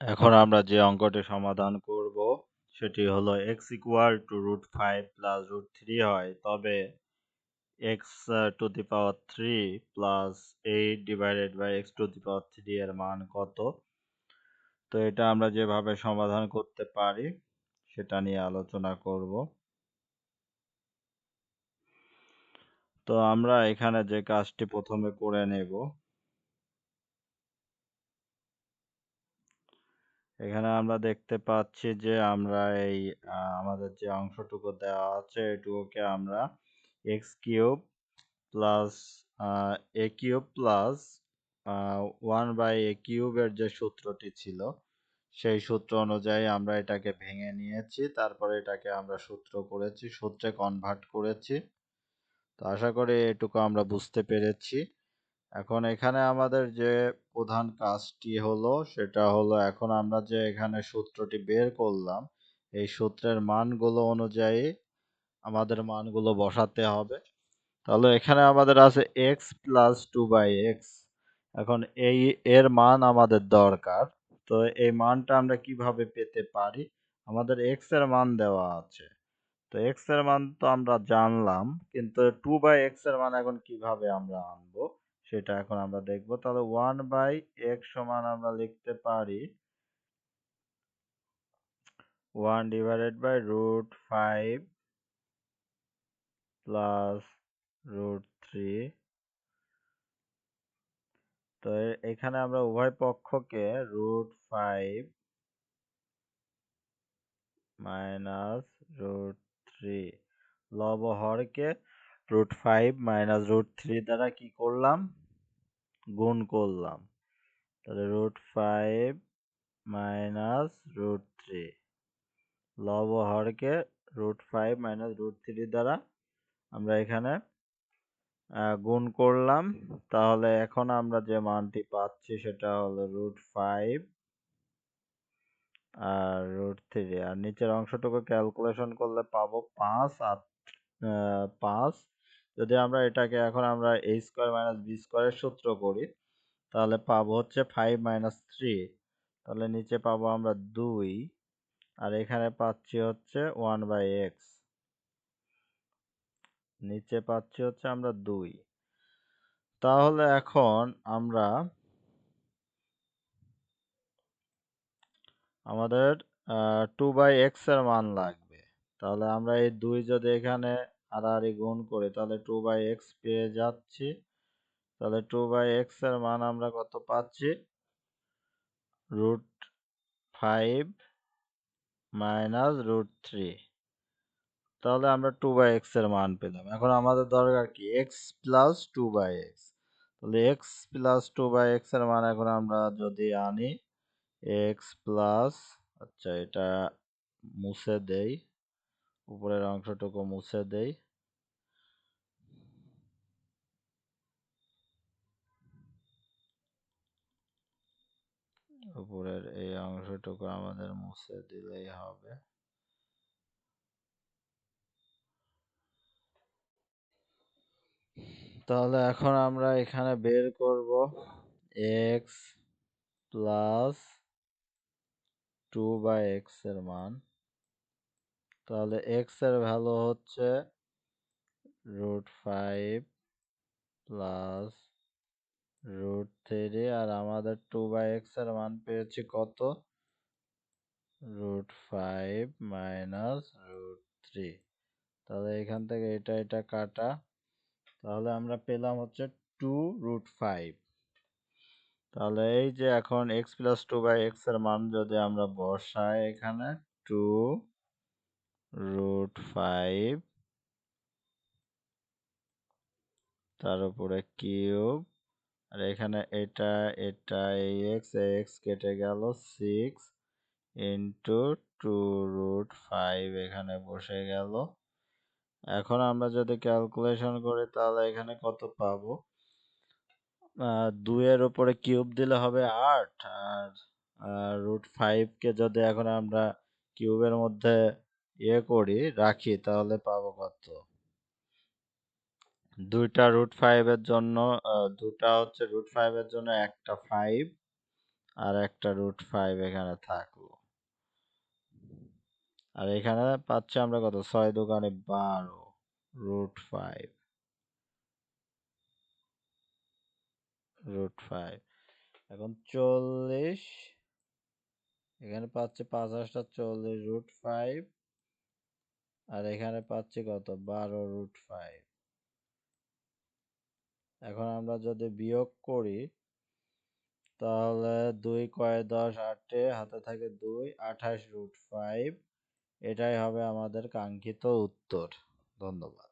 এখন আমরা যে অঙ্কটি সমাধান করব, সেটি হলো x equal to root five plus root three হয়। তবে x to the power three plus eight divided by x to the power three এর মান কত? তো এটা আমরা যেভাবে সমাধান করতে পারি, সেটা নিয়ে আলোচনা করব। তো আমরা এখানে যে কাজটি প্রথমে করে নেব এখানে আমরা দেখতে পাচ্ছি যে আমরা এই আমাদের যে অংশটুকু দেওয়া আছে, এটুকুকে আমরা x cube plus a cube plus one by a কিউবের যে সূত্রটি ছিল, সেই সূত্র অনুযায়ী আমরা এটাকে ভেঙে নিয়েছি, তারপরে এটাকে আমরা সূত্র করেছি, সূত্রে কনভার্ট করেছি। তো আশা করি এটুকু আমরা বুঝতে পেরেছি। এখন এখানে আমাদের যে প্রধান কাজটি হলো, সেটা হলো এখন আমরা যে এখানে সূত্রটি বের করলাম, এই সূত্রের মানগুলো অনুযায়ী আমাদের মানগুলো বসাতে হবে। তাহলে এখানে আমাদের আছে x plus two by x এখন এই এর মান আমাদের দরকার। তো এই মানটা আমরা কীভাবে পেতে পারি? আমাদের এক্সের মান দেওয়া আছে। তো এক্সের মান তো আমরা জানলাম, কিন্তু টু বাই এক্সের মান এখন কীভাবে আমরা আনব? সেটা এখন আমরা দেখব। তাহলে ওয়ান বাই এক্স সমান আমরা লিখতে পারি one divided by root five plus root three তো এখানে আমরা উভয় পক্ষকে root five minus root three লব হরকে root five minus root three দ্বারা কি করলাম? গুণ করলাম। তাহলে root five minus root three লব হরকে root five minus root three দ্বারা আমরা এখানে গুণ করলাম। তাহলে এখন আমরা যে মানটি পাচ্ছি সেটা হলো রুট ফাইভ আর রুট থ্রি আর নিচের অংশটুকু ক্যালকুলেশন করলে পাবো পাঁচ আর পাঁচ যদি আমরা এটাকে এখন আমরা এ স্কোয়ার মাইনাস বি স্কোয়ারের সূত্র করি, তাহলে পাবো হচ্ছে ফাইভ মাইনাস থ্রি তাহলে নিচে পাবো আমরা দুই, আর এখানে পাচ্ছি হচ্ছে ওয়ান বাই এক্স নিচে পাচ্ছি হচ্ছে আমরা দুই। তাহলে এখন আমরা আমাদের টু বাই এক্সের মান লাগবে। তাহলে আমরা এই দুই যদি এখানে আড়াআড়ি গুণ করে, তাহলে টু বাই এক্স পেয়ে যাচ্ছি। তাহলে টু বাই এক্সের মান আমরা কত পাচ্ছি? Root five minus root three তাহলে আমরা টু বাই এক্সের মান পেলাম। এখন আমাদের দরকার কি? X plus two by x তাহলে এক্স প্লাস টু বাই এক্সের মান এখন আমরা যদি আনি এক্স প্লাস আচ্ছা এটা মুছে দেই। উপরের অংশটুকু মুছে দেই। উপরের এই অংশটুকু আমাদের মুছে দিলেই হবে। তাহলে এখন আমরা এখানে বের করব। এক্স প্লাস টু বাই এক্সের মান। তাহলে এক্সের ভ্যালু হচ্ছে root five plus root three আর আমাদের টু বাই এক্সের মান পেয়েছি কত? Root five minus root three তাহলে এখান থেকে এটা এটা কাটা। তাহলে আমরা পেলাম হচ্ছে টু রুট ফাইভ তাহলে এই যে এখন এক্স প্লাস টু বাই এক্সের মান যদি আমরা বসাই এখানে টু রুট ফাইভ তার উপরে কিউব আর এখানে এটা এটা এক্স এক্স কেটে গেল six into two root five এখানে বসে গেল। এখন আমরা যদি ক্যালকুলেশন করি তাহলে এখানে কত পাবো? দুইয়ের উপরে কিউব দিলে হবে আট, আর রুট ফাইভকে যদি এখন আমরা কিউবের মধ্যে ইয়ে করি, রাখি, তাহলে পাবো কত? দুইটা রুট ফাইভের জন্য দুটা হচ্ছে রুট ফাইভের জন্য একটা ফাইভ আর একটা রুট ফাইভ এখানে থাকল। আর এখানে পাচ্ছি আমরা কত? ছয় দোকানে বারো রুট ফাইভ রুট ফাইভ এখন চল্লিশ, এখানে পাচ্ছি পাঁচ হাজারটা চল্লিশ রুট ফাইভ আর এখানে পাচ্ছি কত? বারো রুট ফাইভ এখন আমরা যদি বিয়োগ করি, তাহলে দুই কয় দশ আটে, হাতে থাকে দুই, আঠাশ রুট ফাইভ এটাই হবে আমাদের কাঙ্ক্ষিত উত্তর। ধন্যবাদ।